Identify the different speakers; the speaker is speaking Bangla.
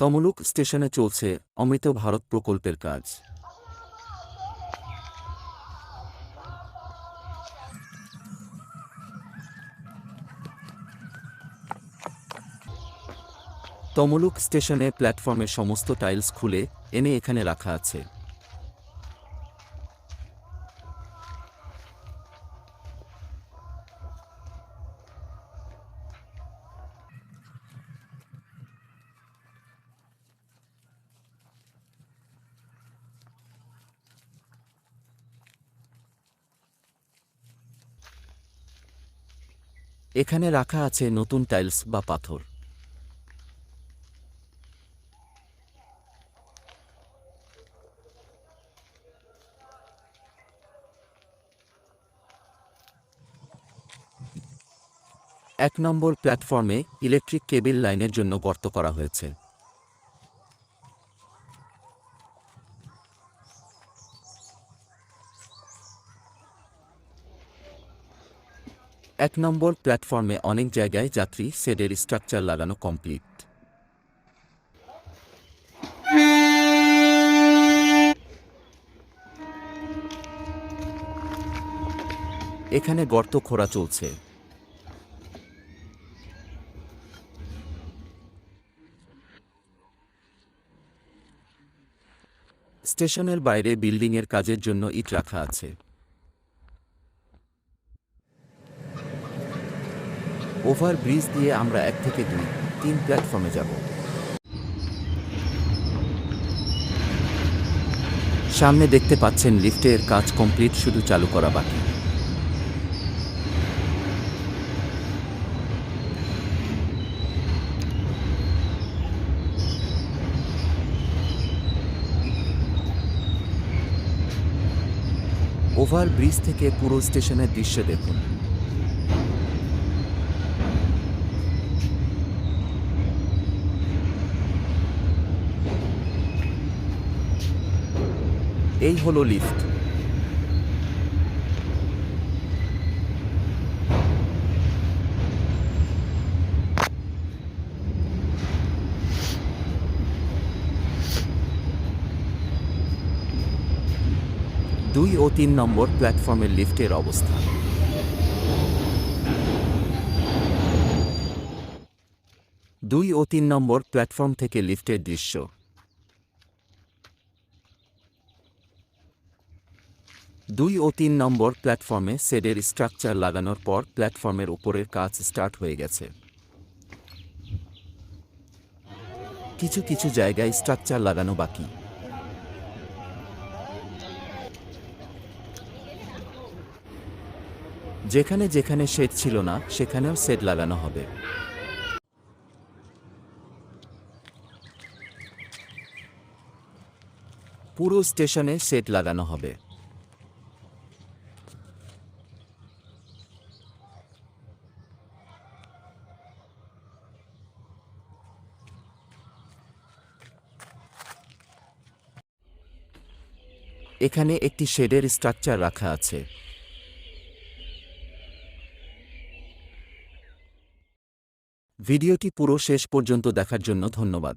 Speaker 1: তমলুক স্টেশনে চলছে অমৃত ভারত প্রকল্পের কাজ। তমলুক স্টেশনে প্ল্যাটফর্মের সমস্ত টাইলস খুলে এনে এখানে রাখা আছে। এখানে রাখা আছে নতুন টাইলস বা পাথর। এক নম্বর প্ল্যাটফর্মে ইলেকট্রিক কেবিল লাইনের জন্য গর্ত করা হয়েছে। এক নম্বর প্ল্যাটফর্মে অনেক জায়গায় যাত্রী সেডের স্ট্রাকচার লাগানো কমপ্লিট। এখানে গর্ত খোঁড়া চলছে। স্টেশনের বাইরে বিল্ডিংয়ের কাজের জন্য ইট রাখা আছে। ওভার ব্রিজ দিয়ে আমরা এক থেকে দুই, তিন প্ল্যাটফর্মে যাব। সামনে দেখতে পাচ্ছেন লিফটের কাজ কমপ্লিট, শুধু চালু করা বাকি। ওভার ব্রিজ থেকে পুরো স্টেশনের দৃশ্য দেখুন। এই হলো লিফট। দুই ও তিন নম্বর প্ল্যাটফর্মের লিফটের অবস্থা। দুই ও তিন নম্বর প্ল্যাটফর্ম থেকে লিফটের দৃশ্য। দুই ও তিন নম্বর প্ল্যাটফর্মে সেডের স্ট্রাকচার লাগানোর পর প্ল্যাটফর্মের উপরের কাজ স্টার্ট হয়ে গেছে। কিছু কিছু জায়গায় স্ট্রাকচার লাগানো বাকি। যেখানে যেখানে শেড ছিল না, সেখানেও সেট লাগানো হবে। পুরো স্টেশনে সেট লাগানো হবে। এখানে একটি শেডের স্ট্রাকচার রাখা আছে। ভিডিওটি পুরো শেষ পর্যন্ত দেখার জন্য ধন্যবাদ।